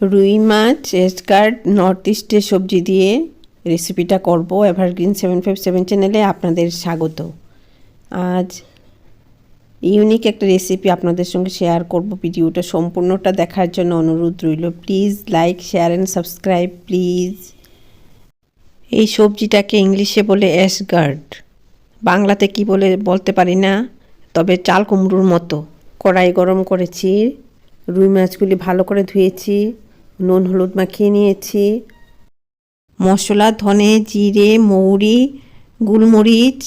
রুই মাছ এসকার্ড নর্থ ইস্টের সবজি দিয়ে রেসিপিটা করব এভারগ্রিন সেভেন ফাইভ সেভেন চ্যানেলে আপনাদের স্বাগত। আজ ইউনিক একটা রেসিপি আপনাদের সঙ্গে শেয়ার করব। ভিডিওটা সম্পূর্ণটা দেখার জন্য অনুরোধ রইল। Please like, share and subscribe, please. এই সবজিটাকে ইংলিশে বলে অ্যাশগার্ড বাংলাতে কি বলে বলতে পারি না, তবে চাল কুমড়োর মতো। কড়াই গরম করেছি, রুই মাছগুলি ভালো করে ধুয়েছি। নুন, হলুদ মাখিয়ে নিয়েছি। মশলা, ধনে, জিরে, মৌরি, গোলমরিচ,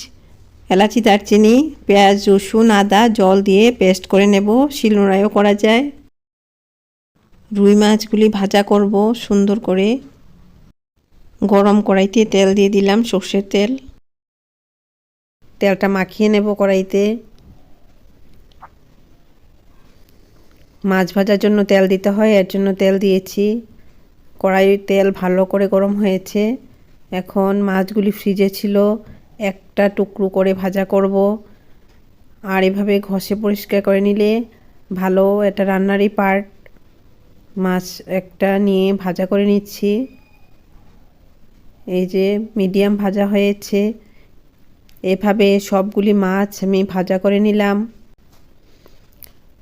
এলাচি, দারচিনি, পেঁয়াজ, রসুন, আদা, জল দিয়ে পেস্ট করে নেব। শিলনোড়াইও করা যায়। রুই মাছগুলি ভাজা করব সুন্দর করে। গরম কড়াইতে তেল দিয়ে দিলাম সর্ষের তেল। তেলটা মাখিয়ে নেব কড়াইতে। মাছ ভাজার জন্য তেল দিতে হয়, এর জন্য তেল দিয়েছি। কড়াইয়ের তেল ভালো করে গরম হয়েছে। এখন মাছগুলি ফ্রিজে ছিল, একটা টুকরো করে ভাজা করব। আর এভাবে ঘষে পরিষ্কার করে নিলে ভালো এটা রান্নারই পার্ট মাছ একটা নিয়ে ভাজা করে নিচ্ছি। এই যে মিডিয়াম ভাজা হয়েছে। এভাবে সবগুলি মাছ আমি ভাজা করে নিলাম।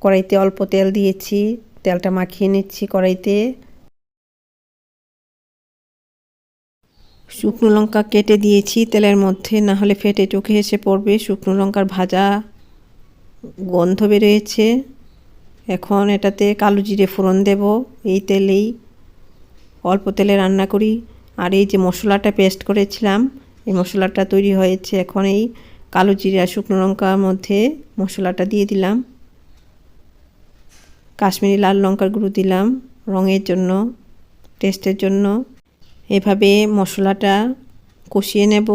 কড়াইতে অল্প তেল দিয়েছি, তেলটা মাখিয়ে নিচ্ছি কড়াইতে। শুকনো লঙ্কা কেটে দিয়েছি তেলের মধ্যে, না হলে ফেটে চোখে এসে পড়বে। শুকনো লঙ্কার ভাজা গন্ধ বেরিয়েছে। এখন এটাতে কালো জিরে ফোড়ন দেব এই তেলেই। অল্প তেলে রান্না করি। আর এই যে মশলাটা পেস্ট করেছিলাম, এই মশলাটা তৈরি হয়েছে। এখন এই কালো জিরে আর শুকনো লঙ্কার মধ্যে মশলাটা দিয়ে দিলাম। কাশ্মীরি লাল লঙ্কার গুঁড়ো দিলাম রঙের জন্য, টেস্টের জন্য। এভাবে মশলাটা কষিয়ে নেব।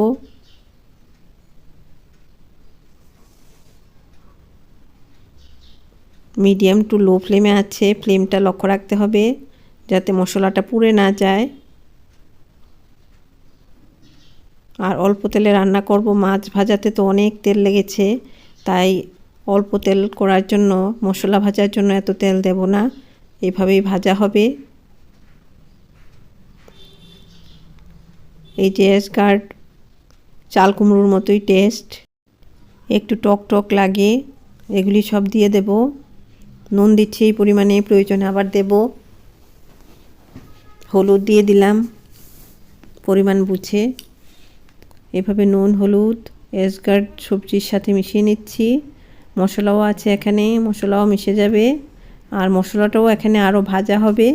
মিডিয়াম টু লো ফ্লেমে আছে, ফ্লেমটা লক্ষ্য রাখতে হবে যাতে মশলাটা পুড়ে না যায়। আর অল্প তেলে রান্না করব, মাছ ভাজাতে তো অনেক তেল লেগেছে, তাই অল্প তেল করার জন্য, মশলা ভাজার জন্য এত তেল দেব না। এভাবেই ভাজা হবে। এই যে গার্ড চাল কুমড়োর মতোই টেস্ট একটু টক টক লাগে, এগুলি সব দিয়ে দেব। নুন দিচ্ছি এই পরিমাণে প্রয়োজনে আবার দেব। হলুদ দিয়ে দিলাম, পরিমাণ বুঝে। এভাবে নুন, হলুদ, এসগার্ড সবজির সাথে মিশিয়ে নিচ্ছি। মশলাও আছে এখানে, মশলাও মিশে যাবে। আর মশলাটাও এখানে আরও ভাজা হবে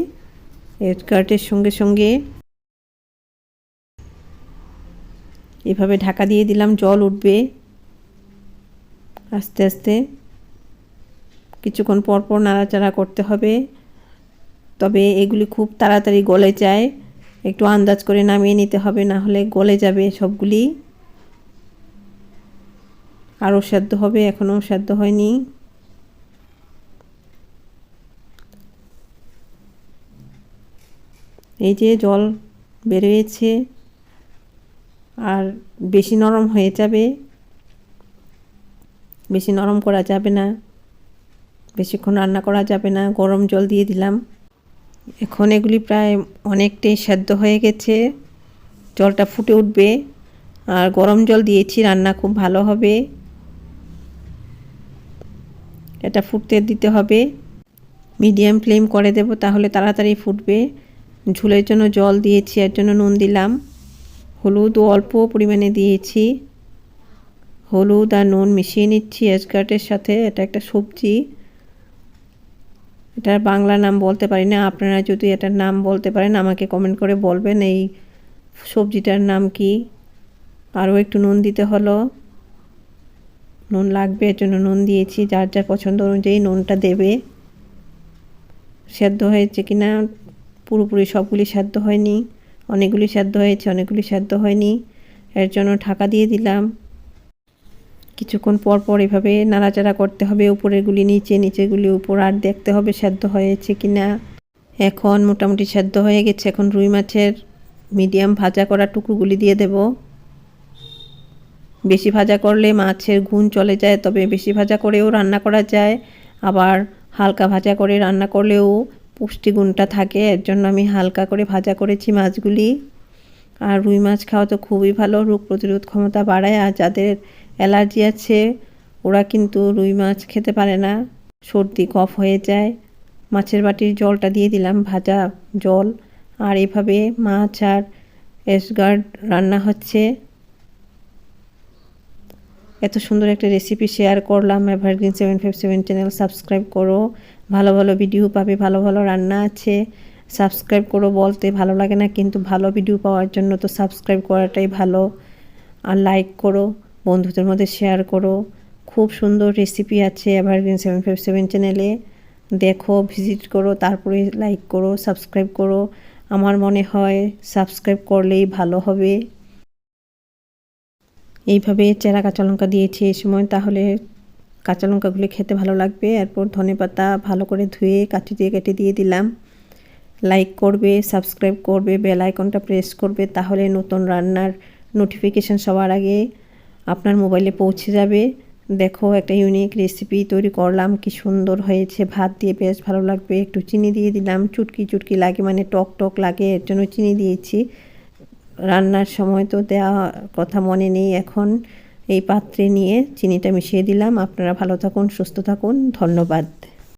এসগার্ডের সঙ্গে সঙ্গে। এভাবে ঢাকা দিয়ে দিলাম, জল উঠবে আস্তে আস্তে। কিছুক্ষণ পর পর নাড়াচাড়া করতে হবে। তবে এগুলি খুব তাড়াতাড়ি গলে যায়, একটু আন্দাজ করে নামিয়ে নিতে হবে, না হলে গলে যাবে সবগুলি। আরও সেদ্ধ হবে, এখনও সেদ্ধ হয়নি। এই যে জল বেরিয়েছে, আর বেশি নরম হয়ে যাবে, বেশি নরম করা যাবে না, বেশিক্ষণ রান্না করা যাবে না, গরম জল দিয়ে দিলাম। এখন এগুলি প্রায় অনেকটাই সেদ্ধ হয়ে গেছে, জলটা ফুটে উঠবে, আর গরম জল দিয়েছি, রান্না খুব ভালো হবে। এটা ফুটতে দিতে হবে। মিডিয়াম ফ্লেম করে দেব, তাহলে তাড়াতাড়ি ফুটবে। ঝুলের জন্য জল দিয়েছি, এর জন্য নুন দিলাম। হলুদও অল্প পরিমাণে দিয়েছি। হলুদ আর নুন মিশিয়ে নিচ্ছি এসগার্টের সাথে, এটা একটা সবজি। এটার বাংলা নাম বলতে পারি না, আপনারা যদি এটার নাম বলতে পারেন, আমাকে কমেন্ট করে বলবেন এই সবজিটার নাম কি। আরও একটু নুন দিতে হলো। নুন লাগবে, এর জন্য নুন দিয়েছি। যার যার পছন্দ অনুযায়ী নুনটা দেবে। সেদ্ধ হয়েছে কি না পুরোপুরি সবগুলি সেদ্ধ হয়নি। অনেকগুলি সেদ্ধ হয়েছে, অনেকগুলি সেদ্ধ হয়নি। এর জন্য ঢাকা দিয়ে দিলাম। কিছুক্ষণ পর পর এভাবে নাড়াচাড়া করতে হবে। উপরেরগুলি নিচে নিচেগুলি উপর। আর দেখতে হবে সেদ্ধ হয়েছে কি না এখন মোটামুটি সেদ্ধ হয়ে গেছে। এখন রুই মাছের মিডিয়াম ভাজা করা টুকরোগুলি দিয়ে দেব। বেশি ভাজা করলে মাছের গুণ চলে যায়, তবে বেশি ভাজা করেও রান্না করা যায়। আবার হালকা ভাজা করে রান্না করলেও পুষ্টিগুণটা থাকে, এর জন্য আমি হালকা করে ভাজা করেছি মাছগুলি। আর রুই মাছ খাওয়া তো খুবই ভালো, রোগ প্রতিরোধ ক্ষমতা বাড়ায়, আর যাদের অ্যালার্জি আছে, ওরা কিন্তু রুই মাছ খেতে পারে না। সর্দি, কফ হয়ে যায়। মাছের বাটির জলটা দিয়ে দিলাম ভাজা জল। আর এভাবে মাছ আর এসগার্ড রান্না হচ্ছে। এত সুন্দর একটা রেসিপি শেয়ার করলাম। Evergreen seven five seven channel subscribe করো। ভালো ভালো ভিডিও পাবে, ভালো ভালো রান্না আছে। সাবস্ক্রাইব করো বলতে ভালো লাগে না, কিন্তু ভালো ভিডিও পাওয়ার জন্য তো সাবস্ক্রাইব করাটাই ভালো। আর লাইক করো, বন্ধুদের মধ্যে শেয়ার করো। খুব সুন্দর রেসিপি আছে এভারগ্রিন সেভেন ফাইভ সেভেন চ্যানেলে দেখো ভিজিট করো, তারপরে লাইক করো সাবস্ক্রাইব করো। আমার মনে হয় সাবস্ক্রাইব করলেই ভালো হবে। এইভাবে চেরা কাঁচা লঙ্কা দিয়েছি এই সময়, তাহলে কাঁচা লঙ্কাগুলি খেতে ভালো লাগবে। এরপর ধনে পাতা ভালো করে ধুয়ে কাঠি দিয়ে কেটে দিয়ে দিলাম। লাইক করবে সাবস্ক্রাইব করবে বেল আইকনটা প্রেস করবে, তাহলে নতুন রান্নার নোটিফিকেশান সবার আগে আপনার মোবাইলে পৌঁছে যাবে। দেখো একটা ইউনিক রেসিপি তৈরি করলাম, কি সুন্দর হয়েছে। ভাত দিয়ে বেশ ভালো লাগবে। একটু চিনি দিয়ে দিলাম। চুটকি চুটকি লাগে মানে টক টক লাগে, এর জন্য চিনি দিয়েছি। রান্নার সময় তো দেওয়া কথা মনে নেই এখন। এই পাত্রে নিয়ে চিনিটা মিশিয়ে দিলাম। আপনারা ভালো থাকুন, সুস্থ থাকুন। ধন্যবাদ।